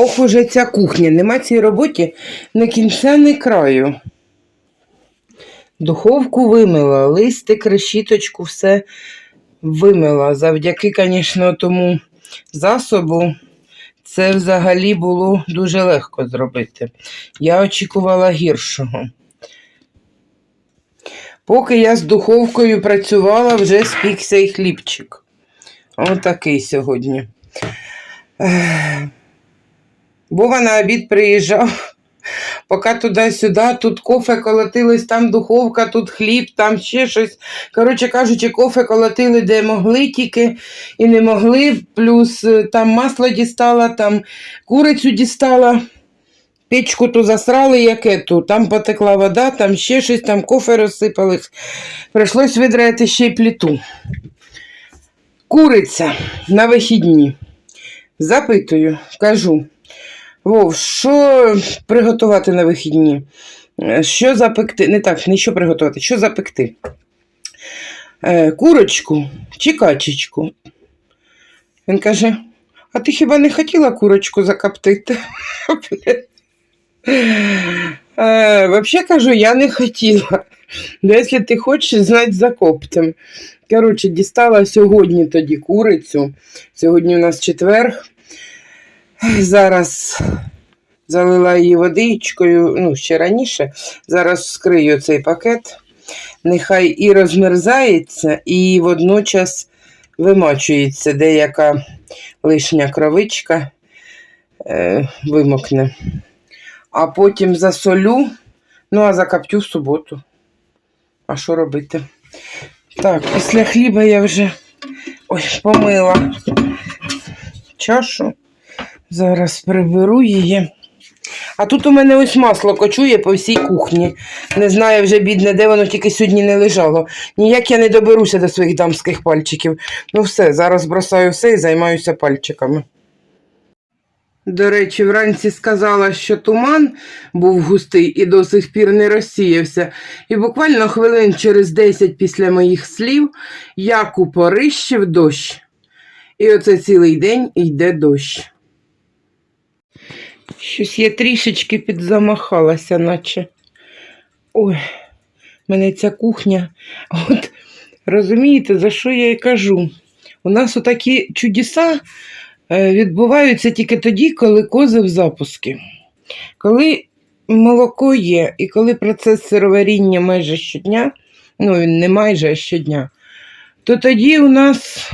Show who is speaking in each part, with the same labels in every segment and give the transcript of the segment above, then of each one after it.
Speaker 1: Ох, уже ця кухня. Нема цій роботі на кінця, ні краю. Духовку вимила, листик, решіточку, все вимила. Завдяки, звісно, тому засобу це взагалі було дуже легко зробити. Я очікувала гіршого. Поки я з духовкою працювала, вже спікся і хлібчик. Отакий сьогодні. Вова на обід приїжджав, поки туди-сюди, тут кофе колотилось, там духовка, тут хліб, там ще щось. Коротше кажучи, кофе колотили де могли тільки і не могли. Плюс е, там масло дістала, там курицю дістала. Печку ту засрали, яке ту. Там потекла вода, там ще щось, там кофе розсипались. Прийшлось видрати ще й плиту. Куриця на вихідні. Запитую, кажу. Вов, що приготувати на вихідні? Е, Що запекти? Не так, не що приготувати, що запекти? Е, курочку чи качечку? Він каже: а ти хіба не хотіла курочку закоптити? Е, Взагалі кажу, я не хотіла. Ну, якщо ти хочеш, знать закоптим. Коротше, дістала сьогодні тоді курицю. Сьогодні у нас четвер. Зараз залила її водичкою, ну, ще раніше. Зараз вскрию цей пакет. Нехай і розмерзається, і водночас вимочується деяка лишня кровичка е, вимокне. А потім засолю, ну а закоптю в суботу. А що робити? Так, після хліба я вже ой, помила чашу. Зараз приберу її. А тут у мене ось масло кочує по всій кухні. Не знаю вже, бідне, де воно тільки сьогодні не лежало. Ніяк я не доберуся до своїх дамських пальчиків. Ну все, зараз бросаю все і займаюся пальчиками. До речі, вранці сказала, що туман був густий і до сих пір не розсіявся. І буквально хвилин через 10 після моїх слів як упорищив дощ. І оце цілий день йде дощ. Щось я трішечки підзамахалася, наче. Ой, мене ця кухня. От розумієте, за що я і кажу? У нас отакі чудеса е, відбуваються тільки тоді, коли кози в запуску. Коли молоко є, і коли процес сироваріння майже щодня, ну він не майже а щодня, то тоді у нас,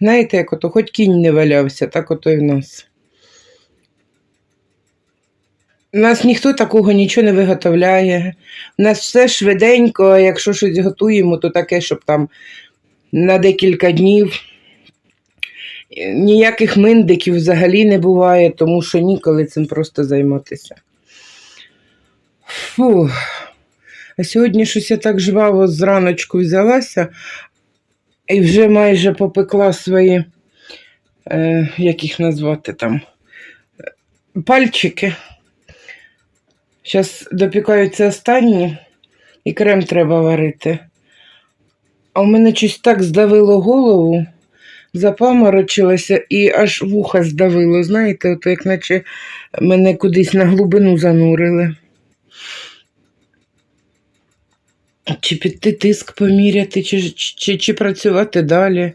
Speaker 1: знаєте, як ото хоч кінь не валявся, так ото і в нас. У нас ніхто такого нічого не виготовляє. У нас все швиденько, якщо щось готуємо, то таке, щоб там на декілька днів. Ніяких миндиків взагалі не буває, тому що ніколи цим просто займатися. Фу. А сьогодні щось я так жваво зраночку взялася і вже майже попекла свої, е, як їх назвати там, пальчики. Зараз допікаються останні, і крем треба варити. А у мене щось так здавило голову, запаморочилося і аж вуха здавило. Знаєте, ото як наче мене кудись на глибину занурили. Чи піти тиск поміряти, чи, чи, чи працювати далі.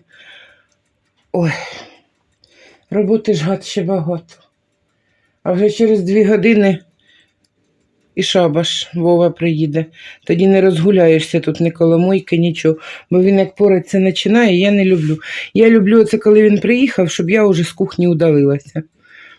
Speaker 1: Ой, роботи ж гад ще багато. А вже через дві години і шабаш Вова приїде. Тоді не розгуляєшся тут ні коло мойки, нічого. Бо він як порадься починає, я не люблю. Я люблю це, коли він приїхав, щоб я вже з кухні удалилася.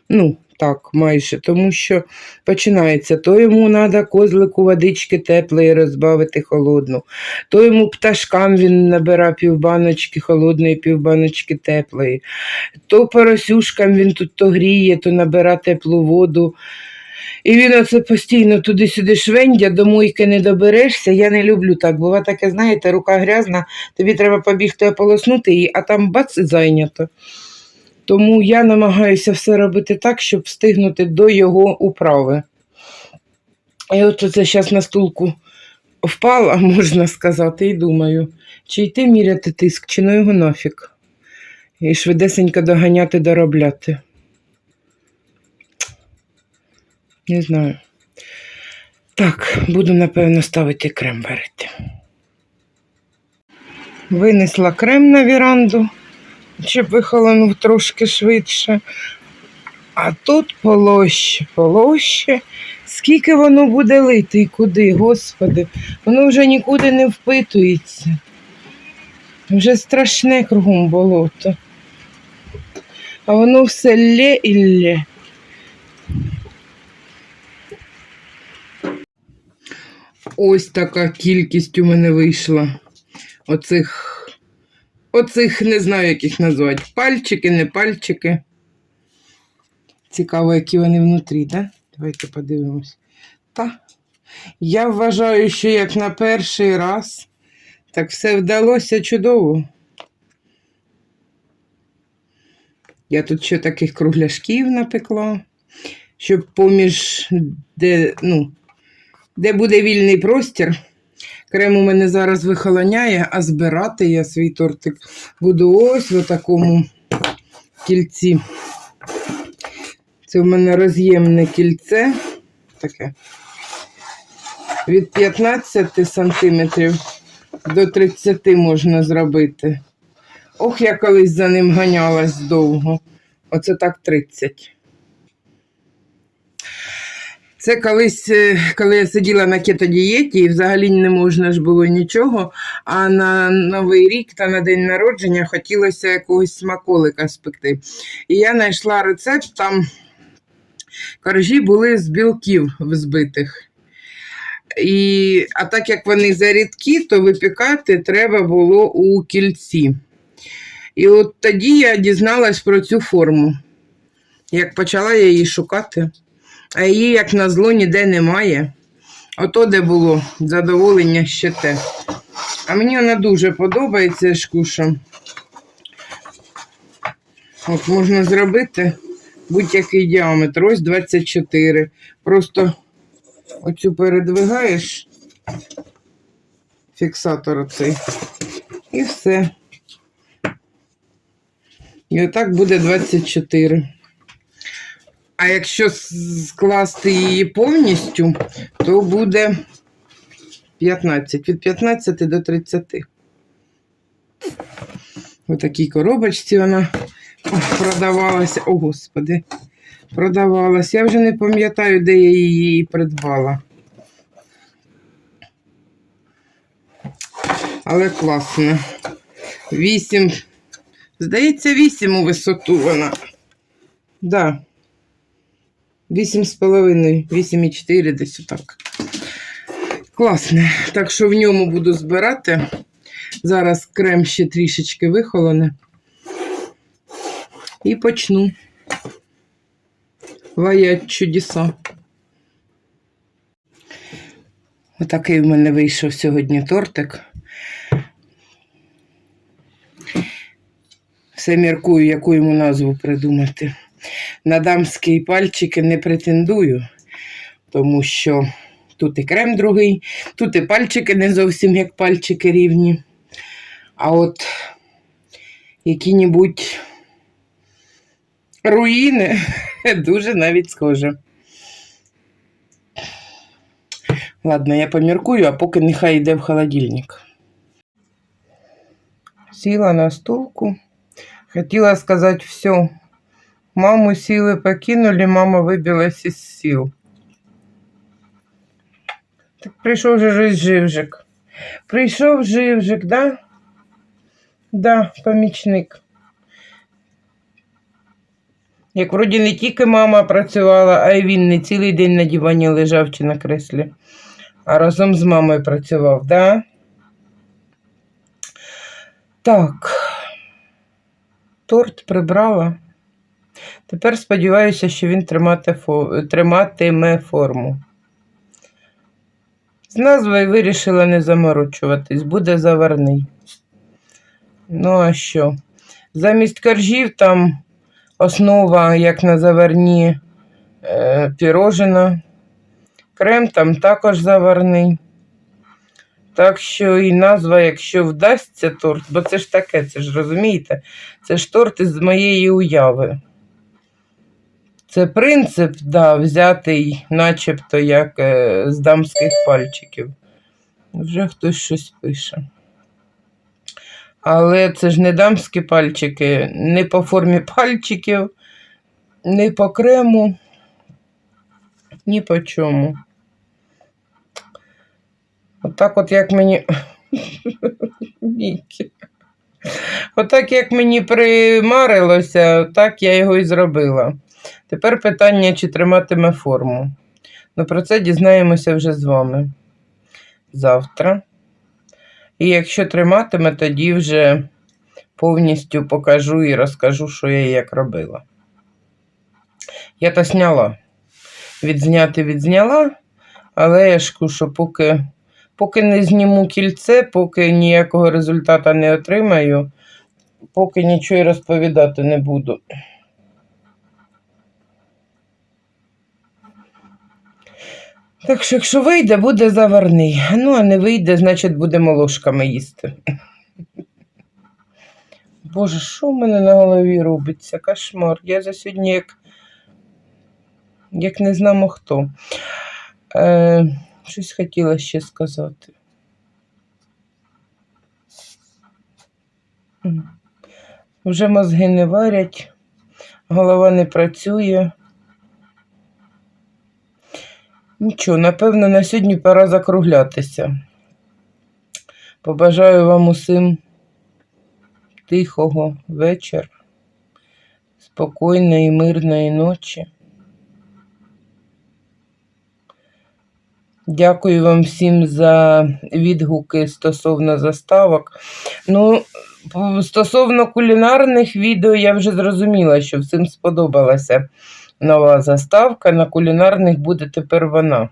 Speaker 1: Ну, так, майже. Тому що починається, то йому треба козлику водички теплої розбавити холодну, то йому пташкам він набира півбаночки холодної, півбаночки теплої, то поросюшкам він тут то гріє, то набира теплу воду. І він оце постійно туди-сюди швендя, до мойки не доберешся. Я не люблю так. Бува таке, знаєте, рука грязна, тобі треба побігти ополоснути її, а там бац зайнято. Тому я намагаюся все робити так, щоб встигнути до його управи. І от це зараз на стулку впала, можна сказати, і думаю, чи йти міряти тиск, чи ну його нафіг. І швидесенько доганяти доробляти. Не знаю. Так, буду, напевно, ставити крем варити. Винесла крем на віранду, щоб вихолонув трошки швидше. А тут полоще, полоще. Скільки воно буде лити і куди, господи, воно вже нікуди не впитується. Вже страшне кругом болото. А воно все лє і лє. Ось така кількість у мене вийшла. Оцих, оцих не знаю, як їх назвати. Пальчики, не пальчики. Цікаво, які вони внутрі? Да? Давайте подивимось. Та. Я вважаю, що як на перший раз, так все вдалося чудово. Я тут ще таких кругляшків напекла, щоб поміж, де, ну, де буде вільний простір. Крем у мене зараз вихолоняє, а збирати я свій тортик буду ось в такому кільці. Це в мене роз'ємне кільце. Таке. Від 15 сантиметрів до 30 можна зробити. Ох, я колись за ним ганялась довго. Оце так 30. Це колись, е, коли я сиділа на кетодієті, і взагалі не можна ж було нічого. А на Новий рік та на день народження хотілося якогось смаколика спекти. І я знайшла рецепт, там коржі були з білків взбитих. І, а так як вони зарідкі, то випікати треба було у кільці. І от тоді я дізналась про цю форму. Як почала я її шукати, а її, як на зло, ніде немає. Ото де було задоволення ще те. А мені вона дуже подобається шкуша. От можна зробити будь-який діаметр. Ось 24. Просто оцю передвигаєш фіксатор оцей. І все. І отак буде 24. А якщо скласти її повністю, то буде 15. Від 15 до 30. У такій коробочці вона продавалася. О, Господи, продавалася. Я вже не пам'ятаю, де я її придбала. Але класно. 8. Здається, 8 у висоту вона. Да. 8,5, 8,4 десь отак. Класне. Так що в ньому буду збирати. Зараз крем ще трішечки вихолоне. І почну. Ваять чудеса. Отакий в мене вийшов сьогодні тортик. Все міркую, яку йому назву придумати. На дамські пальчики не претендую, тому що тут і крем другий, тут і пальчики не зовсім як пальчики рівні. А от які-небудь руїни дуже навіть схоже. Ладно, я поміркую, а поки нехай йде в холодильник. Сіла на стулку. Хотела сказать все. Маму силы покинули, мама выбилась из сил. Так прийшов же живжик. Прийшов живжик, да? Да, помічник. Як вроді не тільки мама працювала, а й він не цілий день на дивані лежав чи на креслі, а разом з мамою працював, да? Так. Торт прибрала. Тепер сподіваюся, що він триматиме форму. З назвою вирішила не заморочуватись, буде заварний. Ну, а що? Замість коржів там основа, як на заварні е, пірожина. Крем там також заварний. Так що і назва, якщо вдасться торт, бо це ж таке, це ж розумієте, це ж торт із моєї уяви. Це принцип, да, взятий начебто як е, з дамських пальчиків. Вже хтось щось пише. Але це ж не дамські пальчики, не по формі пальчиків, не по крему, ні по чому. Отак от як мені. Отак як мені примарилося, так я його і зробила. Тепер питання, чи триматиме форму. Ну, про це дізнаємося вже з вами завтра. І якщо триматиме, тоді вже повністю покажу і розкажу, що я і як робила. Я то сняла. Відзняти відзняла, але я ж що поки, поки не зніму кільце, поки ніякого результату не отримаю, поки нічого розповідати не буду. Так що, якщо вийде, буде заварний. Ну, а не вийде, значить будемо ложками їсти. Боже, що в мене на голові робиться? Кошмар. Я за сьогодні як, як не знамо хто. Е, щось хотіла ще сказати. Вже мозги не варять, голова не працює. Нічого, напевно, на сьогодні пора закруглятися. Побажаю вам усім тихого вечора, спокійної, мирної ночі. Дякую вам всім за відгуки стосовно заставок. Ну, стосовно кулінарних відео, я вже зрозуміла, що всім сподобалася нова заставка. На кулінарних буде тепер вона.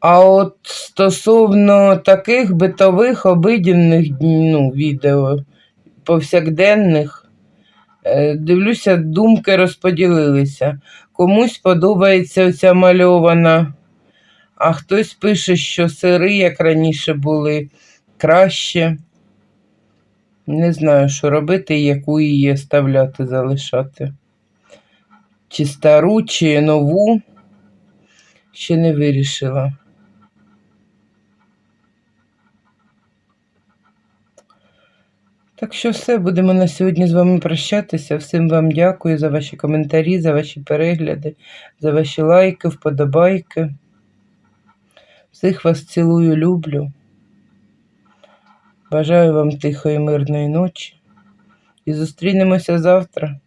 Speaker 1: А от стосовно таких битових, обиденних ну, відео, повсякденних, е, дивлюся, думки розподілилися. Комусь подобається оця мальована, а хтось пише, що сири, як раніше були, краще. Не знаю, що робити, і яку її оставляти, залишати. Чи стару, чи нову. Ще не вирішила. Так що все, будемо на сьогодні з вами прощатися. Всім вам дякую за ваші коментарі, за ваші перегляди, за ваші лайки, вподобайки. Всіх вас цілую, люблю. Бажаю вам тихої, мирної ночі. І зустрінемося завтра.